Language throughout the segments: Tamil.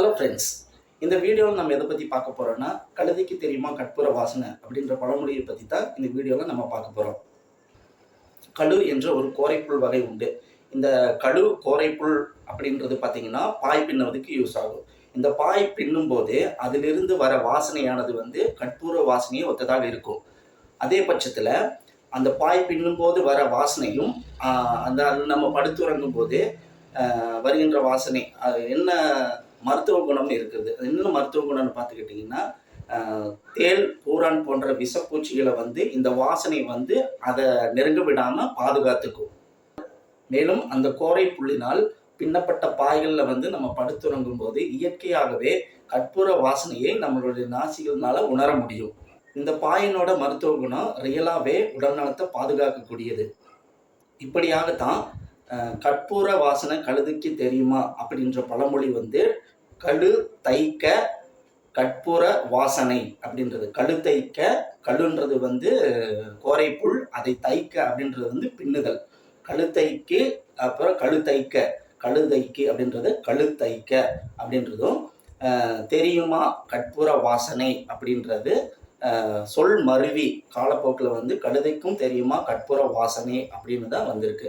ஹலோ ஃப்ரெண்ட்ஸ் இந்த வீடியோவில் நம்ம எதை பற்றி பார்க்க போகிறோம்னா கழுதைக்கு தெரியுமா கற்பூர வாசனை அப்படின்ற பழமொழியை பற்றி தான் இந்த வீடியோவில் நம்ம பார்க்க போகிறோம் கழு என்ற ஒரு கோரைப்புல் வகை உண்டு. இந்த கழு கோரைப்புல் அப்படின்றது பார்த்தீங்கன்னா பாய் பின்னுவதுக்கு யூஸ் ஆகும். இந்த பாய் பின்னும் போது அதிலிருந்து வர வாசனையானது வந்து கற்பூர வாசனையை ஒத்ததாக இருக்கும். அதே பட்சத்தில் அந்த பாய் பின்னும் போது வர வாசனையும் அந்த அது நம்ம படுத்துறங்கும் போது வருகின்ற வாசனை அது என்ன மருத்துவ குணம்னு இருக்குது. அது மருத்துவ குணம்னு பார்த்துக்கிட்டிங்கன்னா தேல் தேள் பூரான் போன்ற விஷப்பூச்சிகளை வந்து இந்த வாசனை வந்து அதை நெருங்க விடாமல் பாதுகாத்துக்கும். மேலும் அந்த கோரை புள்ளினால் பின்னப்பட்ட பாய்களில் வந்து நம்ம படுத்துறங்கும் போது இயற்கையாகவே கற்பூர வாசனையை நம்மளுடைய நாசிகள்னால உணர முடியும். இந்த பாயினோட மருத்துவ குணம் ரியலாகவே உடல்நலத்தை பாதுகாக்கக்கூடியது. இப்படியாகத்தான் கற்பூர வாசனை கழுதுக்கு தெரியுமா அப்படின்ற பழமொழி வந்து கழு தைக்க கற்பூர வாசனை அப்படின்றது. கழு தைக்க கழுன்றது வந்து கோரைப்புல் அதை தைக்க அப்படின்றது வந்து பின்னுதல். கழுத்தைக்கு அப்புறம் கழுத்தைக்க கழுதைக்கு அப்படின்றது கழுத்தைக்க அப்படின்றதும் தெரியுமா? கற்பூர வாசனை அப்படின்றது சொல் மருவி. காலப்போக்கில் வந்து கழுதைக்கும் தெரியுமா? கற்பூர வாசனை அப்படின்னு தான் வந்திருக்கு.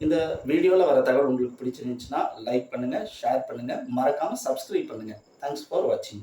இந்த வீடியோவில் வர தகவல் உங்களுக்கு பிடிச்சிருந்துச்சுன்னா லைக் பண்ணுங்கள் ஷேர் பண்ணுங்கள் மறக்காமல் சப்ஸ்கிரைப் பண்ணுங்கள் தேங்க்ஸ் ஃபார் வாட்சிங்